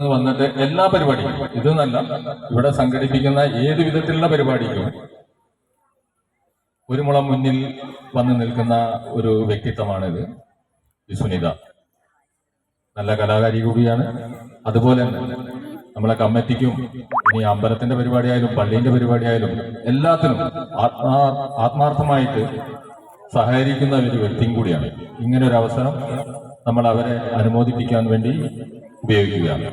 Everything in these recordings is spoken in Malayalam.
വന്നിട്ട് എല്ലാ പരിപാടിയും. ഇതെന്നല്ല ഇവിടെ സംഘടിപ്പിക്കുന്ന ഏത് വിധത്തിലുള്ള പരിപാടിക്കും ഒരു മുളം മുന്നിൽ വന്ന് നിൽക്കുന്ന ഒരു വ്യക്തിത്വമാണിത് ഈ സുനിത. നല്ല കലാകാരി കൂടിയാണ്. അതുപോലെ തന്നെ നമ്മളെ കമ്മിറ്റിക്കും ഇനി അമ്പലത്തിന്റെ പരിപാടിയായാലും പള്ളീന്റെ പരിപാടിയായാലും എല്ലാത്തിനും ആത്മാ ആത്മാർത്ഥമായിട്ട് സഹകരിക്കുന്ന ഒരു വ്യക്തിയും കൂടിയാണ്. ഇങ്ങനെ ഒരു അവസരം നമ്മൾ അവരെ അനുമോദിപ്പിക്കാൻ വേണ്ടി ഉപയോഗിക്കുകയാണ്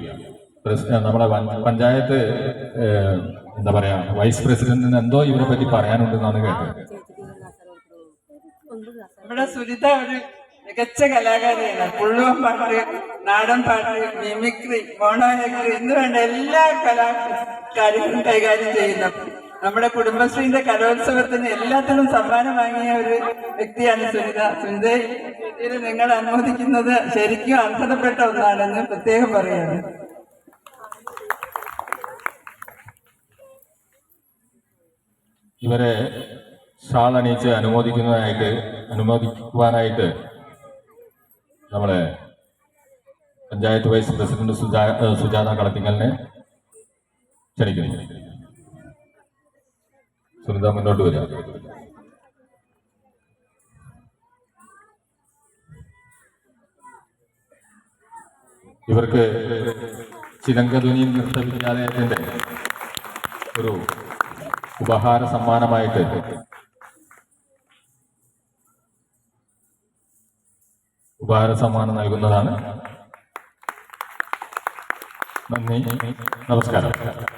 നമ്മുടെ പഞ്ച- പഞ്ചായത്ത് എന്താ പറയാ വൈസ് പ്രസിഡന്റിന് എന്തോ ഇവരെ പറ്റി പറയാനുണ്ടെന്നാണ് കേട്ടത്. നമ്മുടെ സുനിത ഒരു മികച്ച കലാകാരിയാണ്. പുള്ളുവൻ പാട്ട് നാടൻ പാട്ട് മിമിക്രി മോണോഹെക്രി എന്ന് വേണ്ട എല്ലാ കലാ കാര്യങ്ങളും കൈകാര്യം ചെയ്യുന്നു നമ്മുടെ കുടുംബശ്രീന്റെ കലോത്സവത്തിന് എല്ലാത്തിനും സമ്മാനം വാങ്ങിയ ഒരു വ്യക്തിയാണ് സുനിത. സുനിത നിങ്ങൾ അനുമോദിക്കുന്നത് ശരിക്കും അർഹതപ്പെട്ട ഒന്നാണെന്ന് പ്രത്യേകം പറയുന്നു ഇവരെ ഷാൾ അണിയിച്ച് അനുമോദിക്കുന്നതായിട്ട് അനുമോദിക്കുവാനായിട്ട് നമ്മളെ പഞ്ചായത്ത് വൈസ് പ്രസിഡന്റ് സുജാ സുജാത കളത്തിങ്ങലിനെ ക്ഷണിക്കുന്നു. സുനിത മുന്നോട്ട് വരിക. ഇവർക്ക് ചിലങ്കധ്വനി നൃത്ത വിദ്യാലയത്തിന്റെ ഒരു ഉപഹാര സമ്മാനമായിട്ട് ഉപഹാര സമ്മാനം നൽകുന്നതാണ്. നന്ദി. നമസ്കാരം.